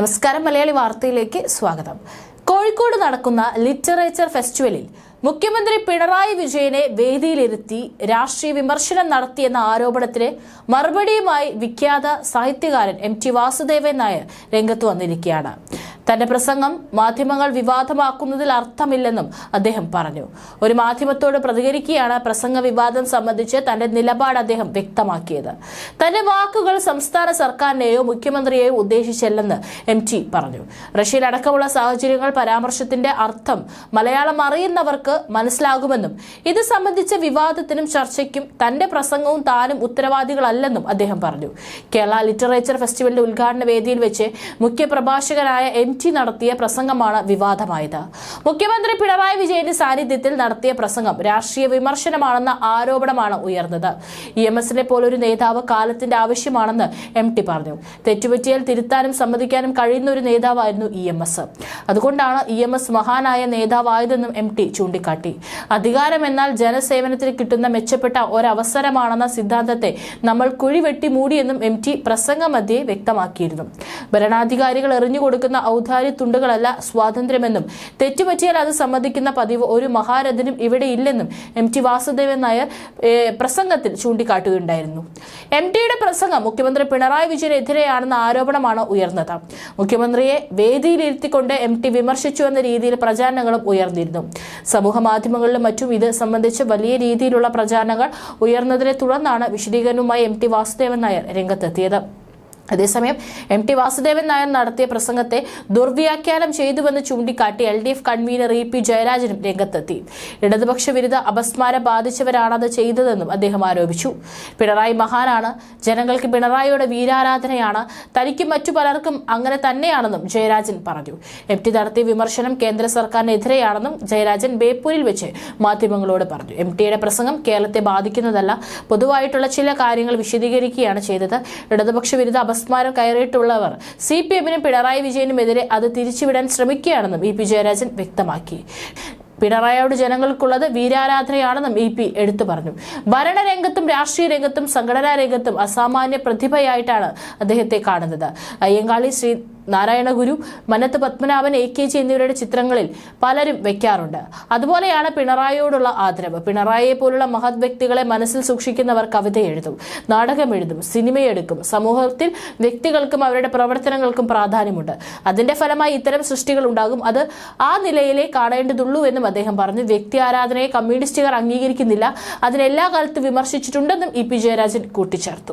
നമസ്കാരം. മലയാളി വാർത്തയിലേക്ക് സ്വാഗതം. കോഴിക്കോട് നടക്കുന്ന ലിറ്ററേച്ചർ ഫെസ്റ്റിവലിൽ മുഖ്യമന്ത്രി പിണറായി വിജയനെ വേദിയിലിരുത്തി രാഷ്ട്രീയ വിമർശനം നടത്തിയെന്ന ആരോപണത്തിന് മറുപടിയുമായി വിഖ്യാത സാഹിത്യകാരൻ എം ടി വാസുദേവൻ നായർ രംഗത്ത് വന്നിരിക്കുകയാണ്. തന്റെ പ്രസംഗം മാധ്യമങ്ങൾ വിവാദമാക്കുന്നതിൽ അർത്ഥമില്ലെന്നും അദ്ദേഹം പറഞ്ഞു. ഒരു മാധ്യമത്തോട് പ്രതികരിക്കുകയാണ് പ്രസംഗ വിവാദം സംബന്ധിച്ച് തന്റെ നിലപാട് അദ്ദേഹം വ്യക്തമാക്കിയത്. തന്റെ വാക്കുകൾ സംസ്ഥാന സർക്കാരിനെയോ മുഖ്യമന്ത്രിയെയോ ഉദ്ദേശിച്ചല്ലെന്ന് എം ടി പറഞ്ഞു. റഷ്യയിൽ അടക്കമുള്ള സാഹചര്യങ്ങൾ പരാമർശത്തിന്റെ അർത്ഥം മലയാളം അറിയുന്നവർക്ക് മനസ്സിലാകുമെന്നും ഇത് സംബന്ധിച്ച വിവാദത്തിനും ചർച്ചയ്ക്കും തന്റെ പ്രസംഗവും താനും ഉത്തരവാദികളല്ലെന്നും അദ്ദേഹം പറഞ്ഞു. കേരള ലിറ്ററേച്ചർ ഫെസ്റ്റിവലിന്റെ ഉദ്ഘാടന വേദിയിൽ വെച്ച് മുഖ്യപ്രഭാഷകനായ എം ടി നടത്തിയ പ്രസംഗമാണ് വിവാദമായത്. മുഖ്യമന്ത്രി പിണറായി വിജയന്റെ സാന്നിധ്യത്തിൽ നടത്തിയ പ്രസംഗം രാഷ്ട്രീയ വിമർശനമാണെന്ന ആരോപണമാണ് ഉയർന്നത്. ഇ എം എസിനെ പോലൊരു നേതാവ് കാലത്തിന്റെ ആവശ്യമാണെന്ന് എം ടി പറഞ്ഞു. തെറ്റുപറ്റിയാൽ തിരുത്താനും സമ്മതിക്കാനും കഴിയുന്ന ഒരു നേതാവായിരുന്നു ഇ എം എസ്. അതുകൊണ്ടാണ് ഇ എം എസ് മഹാനായ നേതാവായതെന്നും എം ടി ചൂണ്ടിക്കാട്ടി. അധികാരം എന്നാൽ ജനസേവനത്തിന് കിട്ടുന്ന മെച്ചപ്പെട്ട ഒരവസരമാണെന്ന സിദ്ധാന്തത്തെ നമ്മൾ കുഴിവെട്ടി മൂടിയെന്നും എം ടി പ്രസംഗമധ്യേ വ്യക്തമാക്കിയിരുന്നു. ഭരണാധികാരികൾ എറിഞ്ഞു കൊടുക്കുന്ന ഔദാര്യ തുണ്ടുകളല്ല സ്വാതന്ത്ര്യമെന്നും. തെറ്റുപറ്റിയാൽ അത് സമ്മതിക്കുന്ന പതിവ് ഒരു മഹാരഥനും ഇവിടെ ഇല്ലെന്നും എം ടി വാസുദേവൻ നായർ പ്രസംഗത്തിൽ ചൂണ്ടിക്കാട്ടുകയുണ്ടായിരുന്നു. എം ടിയുടെ പ്രസംഗം മുഖ്യമന്ത്രി പിണറായി വിജയനെതിരെയാണെന്ന ആരോപണമാണ് ഉയർന്നത്. മുഖ്യമന്ത്രിയെ വേദിയിലിരുത്തിക്കൊണ്ട് എം ടി വിമർശിച്ചു എന്ന രീതിയിൽ പ്രചാരണങ്ങളും ഉയർന്നിരുന്നു. സമൂഹ മാധ്യമങ്ങളിലും മറ്റും ഇത് സംബന്ധിച്ച് വലിയ രീതിയിലുള്ള പ്രചാരണങ്ങൾ ഉയർന്നതിനെ തുടർന്നാണ് വിശദീകരണവുമായി എം ടി വാസുദേവൻ നായർ രംഗത്തെത്തിയത്. അതേസമയം എം ടി വാസുദേവൻ നായർ നടത്തിയ പ്രസംഗത്തെ ദുർവ്യാഖ്യാനം ചെയ്തുവെന്ന് ചൂണ്ടിക്കാട്ടി L D F convener E P ജയരാജനും രംഗത്തെത്തി. ഇടതുപക്ഷ വിരുദ്ധ അപസ്മാരം ബാധിച്ചവരാണത് ചെയ്തതെന്നും അദ്ദേഹം ആരോപിച്ചു. പിണറായി മഹാനാണ് ജനങ്ങൾക്ക് പിണറായിയുടെ വീരാരാധനയാണ് തനിക്കും മറ്റു പലർക്കും അങ്ങനെ തന്നെയാണെന്നും ജയരാജൻ പറഞ്ഞു. എം ടി നടത്തിയ വിമർശനം കേന്ദ്ര സർക്കാരിനെതിരെയാണെന്നും ജയരാജൻ ബേപ്പൂരിൽ വെച്ച് മാധ്യമങ്ങളോട് പറഞ്ഞു. എം ടിയുടെ പ്രസംഗം കേരളത്തെ ബാധിക്കുന്നതല്ല പൊതുവായിട്ടുള്ള ചില കാര്യങ്ങൾ വിശദീകരിക്കുകയാണ് ചെയ്തത്. ഇടതുപക്ഷ വിരുദ്ധ കയറിയിട്ടുള്ളവർ. സി പി എമ്മിനും പിണറായി വിജയനുമെതിരെ അത് തിരിച്ചുവിടാൻ ശ്രമിക്കുകയാണെന്നും ഇ പി ജയരാജൻ വ്യക്തമാക്കി. പിണറായിയോട് ജനങ്ങൾക്കുള്ളത് വീരാരാധനയാണെന്നും ഇ പി എടുത്തു പറഞ്ഞു. ഭരണരംഗത്തും രാഷ്ട്രീയ രംഗത്തും സംഘടനാ രംഗത്തും അസാമാന്യ പ്രതിഭയായിട്ടാണ് അദ്ദേഹത്തെ കാണുന്നത്. Ayyankali Sree Narayana Guru Mannath Padmanabhan A K G എന്നിവരുടെ ചിത്രങ്ങളിൽ പലരും വെക്കാറുണ്ട്. അതുപോലെയാണ് പിണറായിയോടുള്ള ആദരവ്. പിണറായിയെ പോലുള്ള മഹത് വ്യക്തികളെ മനസ്സിൽ സൂക്ഷിക്കുന്നവർ കവിത എഴുതും നാടകം എഴുതും സിനിമയെടുക്കും സമൂഹത്തിൽ വ്യക്തികൾക്കും അവരുടെ പ്രവർത്തനങ്ങൾക്കും പ്രാധാന്യമുണ്ട്. അതിന്റെ ഫലമായി ഇത്തരം സൃഷ്ടികൾ ഉണ്ടാകും. അത് ആ നിലയിലേ കാണേണ്ടതുള്ളൂ എന്നും അദ്ദേഹം പറഞ്ഞു. വ്യക്തി ആരാധനയെ കമ്മ്യൂണിസ്റ്റുകാർ അംഗീകരിക്കുന്നില്ല. അതിനെല്ലാ കാലത്തും വിമർശിച്ചിട്ടുണ്ടെന്നും ഇ പി ജയരാജൻ കൂട്ടിച്ചേർത്തു.